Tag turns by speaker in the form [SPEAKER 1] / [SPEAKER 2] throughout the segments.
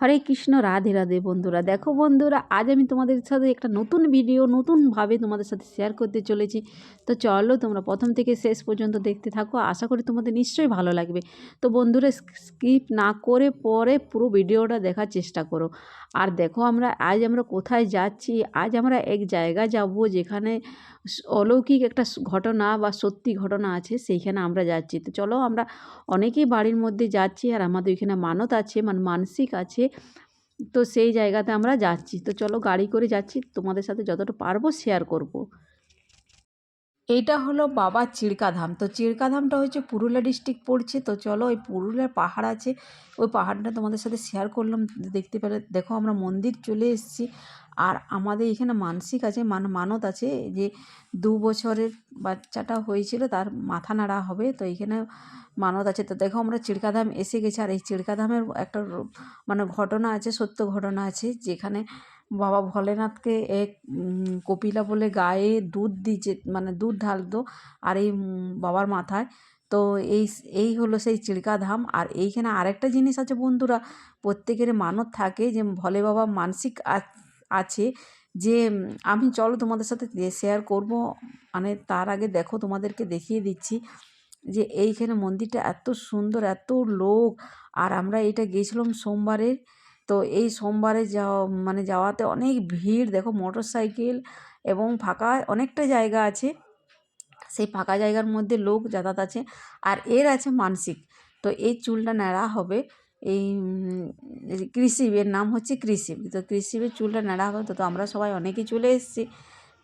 [SPEAKER 1] হরে কৃষ্ণ, রাধে রাধে বন্ধুরা। দেখো বন্ধুরা, আজ আমি তোমাদের সাথে একটা নতুন ভিডিও নতুনভাবে তোমাদের সাথে শেয়ার করতে চলেছি। তো চলো তোমরা প্রথম থেকে শেষ পর্যন্ত দেখতে থাকো। আশা করি তোমাদের নিশ্চয়ই ভালো লাগবে। তো বন্ধুরা স্কিপ না করে পরে পুরো ভিডিওটা দেখার চেষ্টা করো। আর দেখো আমরা, আজ আমরা কোথায় যাচ্ছি? আজ আমরা এক জায়গা যাব যেখানে অলৌকিক একটা ঘটনা বা সত্যি ঘটনা আছে, সেইখানে আমরা যাচ্ছি। তো চলো আমরা অনেকেই বাড়ির মধ্যে যাচ্ছি আর আমাদের ওইখানে মানত আছে মানে মানসিক আছে, তো সেই জায়গাতে আমরা যাচ্ছি। তো চলো গাড়ি করে যাচ্ছি, তোমাদের সাথে যতটা পারব শেয়ার করব। এইটা হলো বাবা চিড়কাধাম। তো চিড়কাধামটা হচ্ছে পুরুলিয়া ডিস্ট্রিক্ট পড়ছে। তো চলো ওই পুরুলিয়ার পাহাড় আছে, ওই পাহাড়টা তোমাদের সাথে শেয়ার করলাম। দেখতে পেলে, দেখো আমরা মন্দির চলে এসেছি। আর আমাদের এখানে মানসিক আছে, মান, মানত আছে যে দু বছরের বাচ্চাটা হয়েছিল, তার মাথা নাড়া হবে। তো এইখানে মানত আছে। তো দেখো আমরা চিড়কাধাম এসে গেছি। আর এই চিড়কাধামের একটা মানে ঘটনা আছে, সত্য ঘটনা আছে, যেখানে বাবা ভোলেনাথকে এক কপিলা বলে গায়ে দুধ দিয়েছে মানে দুধ ঢালতো আর এই বাবার মাথায়। তো এই এই হলো সেই চিল্কাধাম। আর এইখানে আরেকটা জিনিস আছে বন্ধুরা, প্রত্যেকের মানত থাকে যে ভোলে বাবা মানসিক আছে যে আমি চলো তোমাদের সাথে শেয়ার করব। মানে তার আগে দেখো তোমাদেরকে দেখিয়ে দিচ্ছি যে এইখানে মন্দিরটা এত সুন্দর, এত লোক। আর আমরা এটা গিয়েছিলাম সোমবারে তো এই সোমবারে যাওয়া মানে যাওয়াতে অনেক ভিড়। দেখো মোটর সাইকেল এবং ফাঁকা অনেকটা জায়গা আছে। সেই ফাঁকা জায়গার মধ্যে লোক যাতায়াত আছে আর এর আছে মানসিক। তো এই চুলটা ন্যাড়া হবে। এই কৃষিব, এর নাম হচ্ছে কৃষিব। তো কৃষিবের চুলটা ন্যাড়া হবে তো আমরা সবাই অনেকেই চলে এসেছি।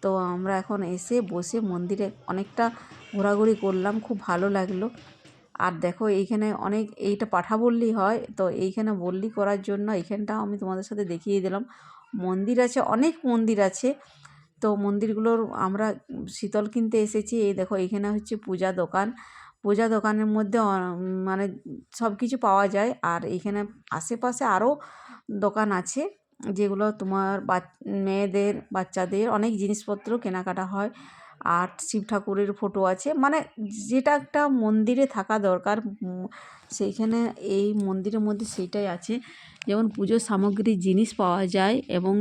[SPEAKER 1] তো আমরা এখন এসে বসে মন্দিরে অনেকটা ঘোরাঘুরি করলাম। খুব ভালো লাগল। আর দেখো এইখানে অনেক, এইটা পাঠা বললি হয়, তো এইখানে বললি করার জন্য এইখানটাও আমি তোমাদের সাথে দেখিয়ে দিলাম। মন্দির আছে, অনেক মন্দির আছে, তো মন্দিরগুলোর আমরা শীতল কিনতে এসেছি। এই দেখো এইখানে হচ্ছে পূজা দোকান। পূজা দোকানের মধ্যে মানে সব কিছু পাওয়া যায়। আর এইখানে আশেপাশে আরও দোকান আছে, যেগুলো তোমার বা মেয়েদের, বাচ্চাদের অনেক জিনিসপত্র কেনাকাটা হয়। আর শিব ঠাকুরের ফটো আছে। মানে যেটা একটা মন্দিরে থাকা দরকার সেইখানে এই মন্দিরের মধ্যে সেইটাই আছে। যেমন পুজোর সামগ্রী জিনিস পাওয়া যায় এবং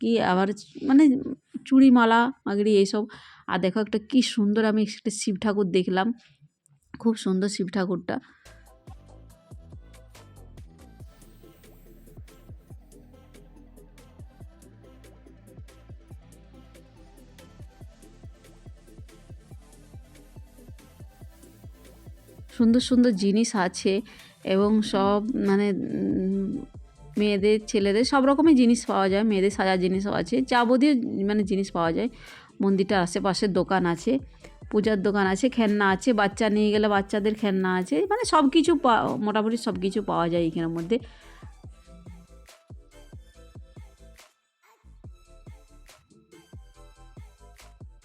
[SPEAKER 1] কি আবার মানে চুড়ি মালা মাগড়ি এইসব আর দেখো একটা কি সুন্দর আমি একটা শিব ঠাকুর দেখলাম। খুব সুন্দর শিব ঠাকুরটা। সুন্দর সুন্দর জিনিস আছে এবং সব মানে মেয়েদের, ছেলেদের সব রকমের জিনিস পাওয়া যায়, মেয়েদের সাজার জিনিসও আছে, যাবতীয় মানে জিনিস পাওয়া যায়। মন্দিরটার আশেপাশে দোকান আছে, পূজার দোকান আছে, খেলনা আছে, বাচ্চা নিয়ে গেলে বাচ্চাদের খেলনা আছে মানে সব কিছু মোটামুটি সব কিছু পাওয়া যায় এখানের মধ্যে।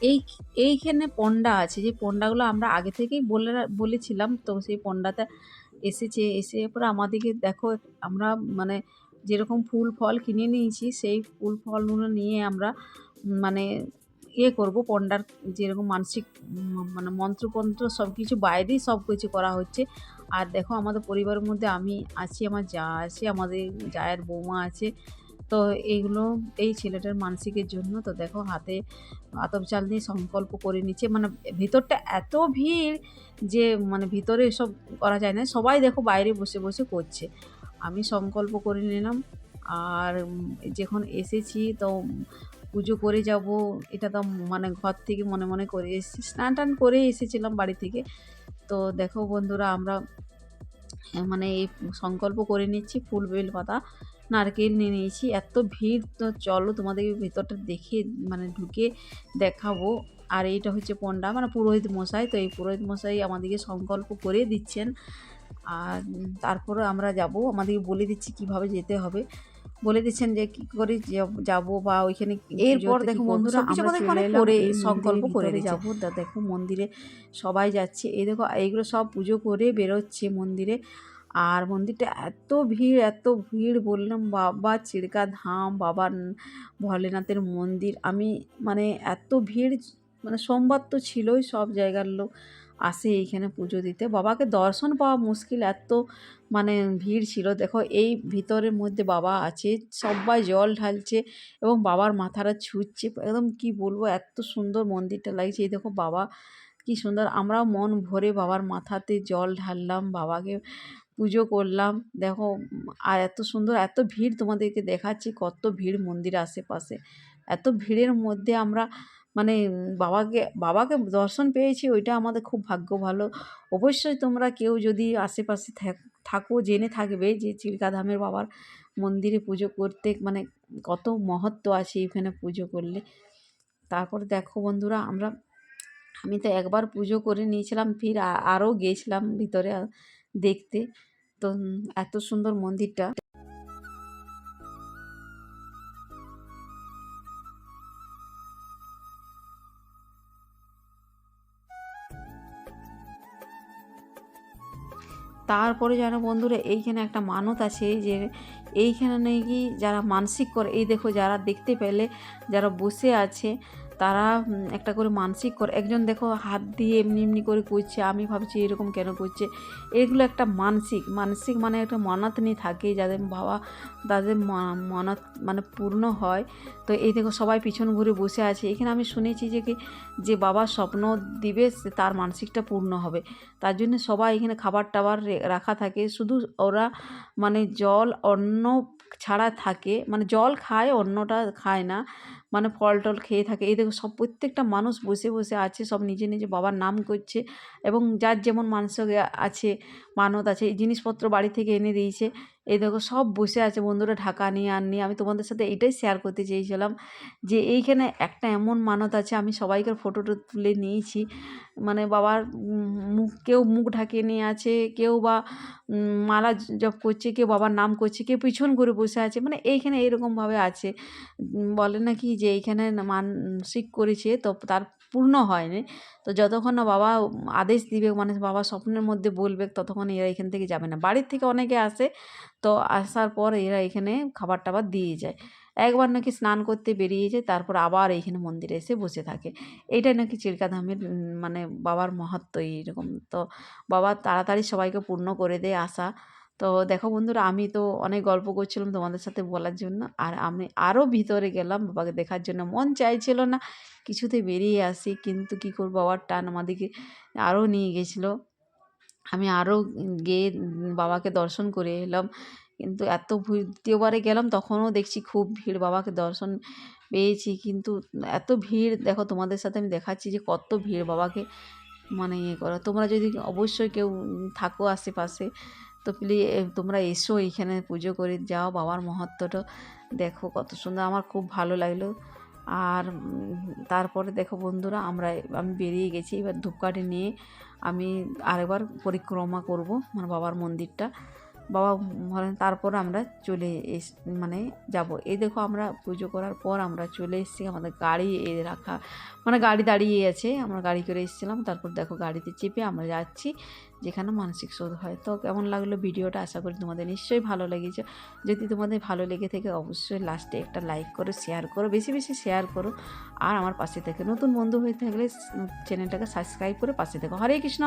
[SPEAKER 1] এই, এইখানে পন্ডা আছে, যে পন্ডাগুলো আমরা আগে থেকেই বলে বলেছিলাম, তো সেই পন্ডাতে এসেছে, এসে পরে আমাদেরকে দেখো, আমরা মানে যেরকম ফুল ফল কিনে নিয়েছি, সেই ফুল ফলগুলো নিয়ে আমরা মানে ইয়ে করব, পন্ডার যেরকম মানসিক মানে মন্ত্রপন্ত্র সব কিছু বাইরেই সব কিছু করা হচ্ছে। আর দেখো আমাদের পরিবারের মধ্যে আমি আছি, আমার যা আছে, আমাদের জায়ের বৌমা আছে তো এইগুলো, এই ছেলেটার মানসিকের জন্য তো দেখো হাতে আতপ চাল দিয়ে সংকল্প করে নিচ্ছে। মানে ভিতরটা এত ভিড় যে মানে ভিতরে এসব করা যায় না। সবাই দেখো বাইরে বসে বসে করছে। আমি সংকল্প করে নিলাম। আর যখন এসেছি তো পুজো করে যাব। এটা তো মানে ঘর থেকে মনে মনে করে এসেছি। স্নান টান করে এসেছিলাম বাড়ি থেকে। তো দেখো বন্ধুরা, আমরা মানে এই সংকল্প করে নিচ্ছি ফুল বেল পাতা নারকেল নিয়ে নিয়েছি। এত ভিড় তো চলো তোমাদের ভেতরটা দেখে মানে ঢুকে দেখাবো। আর এইটা হচ্ছে পণ্ডা মানে পুরোহিত মশাই। তো এই পুরোহিত মশাই আমাদেরকে সংকল্প করে দিচ্ছেন। আর তারপরে আমরা যাব। আমাদেরকে বলে দিচ্ছি কীভাবে যেতে হবে। বলে দিচ্ছেন যে কি করে যাব বা ওইখানে এরপর দেখো বন্ধুরা আমরা করে সংকল্প করে যাব। দেখো মন্দিরে সবাই যাচ্ছে। এই দেখো এইগুলো সব পুজো করে বেরোচ্ছে মন্দিরে। আর মন্দিরটা এত ভিড় এত ভিড় বললাম, বাবা চিরকা ধাম, বাবা ভোলেনাথের মন্দির। আমি মানে এত ভিড় মানে সোমবার তো ছিলই সব জায়গার লোক আসে এইখানে পুজো দিতে। বাবাকে দর্শন পাওয়া মুশকিল, এত মানে ভিড় ছিল। দেখো এই ভিতরের মধ্যে বাবা আছে, সবাই জল ঢালছে এবং বাবার মাথাটা ছুঁচ্ছে। একদম কি বলব, এত সুন্দর মন্দিরটা লাগছে। এই দেখো বাবা কি সুন্দর, আমরাও মন ভরে বাবার মাথাতে জল ঢাললাম। বাবাকে পুজো করলাম। দেখো, আর এত সুন্দর, এত ভিড় তোমাদেরকে দেখাচ্ছি, কত ভিড় মন্দির আশেপাশে। এত ভিড়ের মধ্যে আমরা মানে বাবাকে বাবাকে দর্শন পেয়েছি, ওইটা আমাদের খুব ভাগ্য ভালো। অবশ্যই তোমরা কেউ যদি আশেপাশে থাক- জেনে থাকবে যে চিল্কাধামের বাবার মন্দিরে পুজো করতে মানে কত মহত্ব আছে এখানে পুজো করলে। তারপর দেখো বন্ধুরা, আমরা, আমি তো একবার পুজো করে নিয়েছিলাম, ফির আরও গেছিলাম ভিতরে দেখতে। তো এত সুন্দর মন্দিরটা। তারপরে যেন বন্ধুরা, এইখানে একটা মানত আছে যে, এইখানে নাকি যারা মানসিক করে, এই দেখো যারা দেখতে পেলে, যারা বসে আছে তারা একটা করে মানসিক করে একজন দেখো হাত দিয়ে এমনি এমনি করে করছে, আমি ভাবছি এরকম কেন করছে? এগুলো একটা মানসিক মানসিক মানে একটা মানত নিয়ে থাকে যাদের বাবা তাদের মানত মানে পূর্ণ হয়। তো এই দেখো সবাই পিছন ঘুরে বসে আছে। এখানে আমি শুনেছি যে কি, যে বাবা স্বপ্ন দিবে তার মানসিকটা পূর্ণ হবে। তার জন্য সবাই এখানে খাবার টাবার রাখা থাকে। শুধু ওরা মানে জল অন্ন ছাড়া থাকে মানে জল খায়, অন্নটা খায় না। মানে ফল টল খেয়ে থাকে। এই দেখো সব প্রত্যেকটা মানুষ বসে বসে আছে, সব নিজে নিজে বাবার নাম করছে এবং যার যেমন মানসিক আছে মানত আছে, এই জিনিসপত্র বাড়ি থেকে এনে দিয়েছে। এই দেখো, সব বসে আছে বন্ধুরা ঢাকা নিয়ে আর নিয়ে। আমি তোমাদের সাথে এটাই শেয়ার করতে চেয়েছিলাম যে, এইখানে একটা এমন মানত আছে, আমি সবাইকার ফটোটা তুলে নিয়েছি। মানে বাবার মুখ, কেউ মুখ ঢাকিয়ে নিয়ে আছে, কেউ বা মালা জপ করছে, কেউ বাবার নাম করছে, কেউ পিছন করে বসে আছে। মানে এইখানে এইরকমভাবে আছে। বলে নাকি যে, এইখানে মানসিক করেছে, তো তার পূর্ণ হয়নি। তো যতক্ষণ না বাবা আদেশ দিবে মানে বাবা স্বপ্নের মধ্যে বলবে, ততক্ষণ এরা এখান থেকে যাবে না। বাড়ির থেকে অনেকে আসে, তো আসার পর এরা এখানে খাবার টাবার দিয়ে যায়। একবার নাকি স্নান করতে বেরিয়ে যায়, তারপর আবার এইখানে মন্দিরে এসে বসে থাকে। এইটাই নাকি চিল্কাধামের মানে বাবার মহত্ব এইরকম। তো বাবা তাড়াতাড়ি সবাইকে পূর্ণ করে দেয় আশা। তো দেখো বন্ধুরা, আমি তো অনেক গল্প করছিলাম তোমাদের সাথে বলার জন্য। আর আমি আরও ভিতরে গেলাম, বাবাকে দেখার জন্য। মন চাইছিল না, কিছুতে বেরিয়ে আসি, কিন্তু কী করব? বাবার টান আমাদেরকে আরও নিয়ে গেছিল। আমি আরও গিয়ে বাবাকে দর্শন করে এলাম। কিন্তু এত দ্বিতীয়বারে গেলাম, তখনও দেখছি খুব ভিড়। বাবাকে দর্শন পেয়েছি, কিন্তু এত ভিড়, দেখো তোমাদের সাথে আমি দেখাচ্ছি যে কত ভিড় বাবাকে মানে ইয়ে করো। তোমরা যদি অবশ্যই কেউ থাকো আশেপাশে তো প্লিজ তোমরা এসো এইখানে পুজো করে যাও, বাবার মহত্বটা দেখো কত সুন্দর, আমার খুব ভালো লাগল। আর তারপরে দেখো বন্ধুরা, আমরা আমি বেরিয়ে গেছি, এবার ধূপকাঠি নিয়ে আমি আরেকবার পরিক্রমা করব, আমার বাবার মন্দিরটা। বাবা বলেন, তারপর আমরা চলে এস মানে যাব। এই দেখো আমরা পুজো করার পর আমরা চলে এসেছি আমাদের গাড়ি এ রাখা। মানে গাড়ি দাঁড়িয়ে আছে। আমরা গাড়ি করে এসেছিলাম। তারপর দেখো গাড়িতে চেপে আমরা যাচ্ছি, যেখানে মানসিক শোধ হয়। তো কেমন লাগল ভিডিওটা? আশা করি তোমাদের নিশ্চয়ই ভালো লেগেছে। যদি তোমাদের ভালো লেগে থাকে অবশ্যই লাস্টে একটা লাইক করো, শেয়ার করো, বেশি বেশি শেয়ার করো। আর আমার পাশে থেকে নতুন বন্ধু হয়ে থাকলে চ্যানেলটাকে সাবস্ক্রাইব করে পাশে থেকো। হরে কৃষ্ণ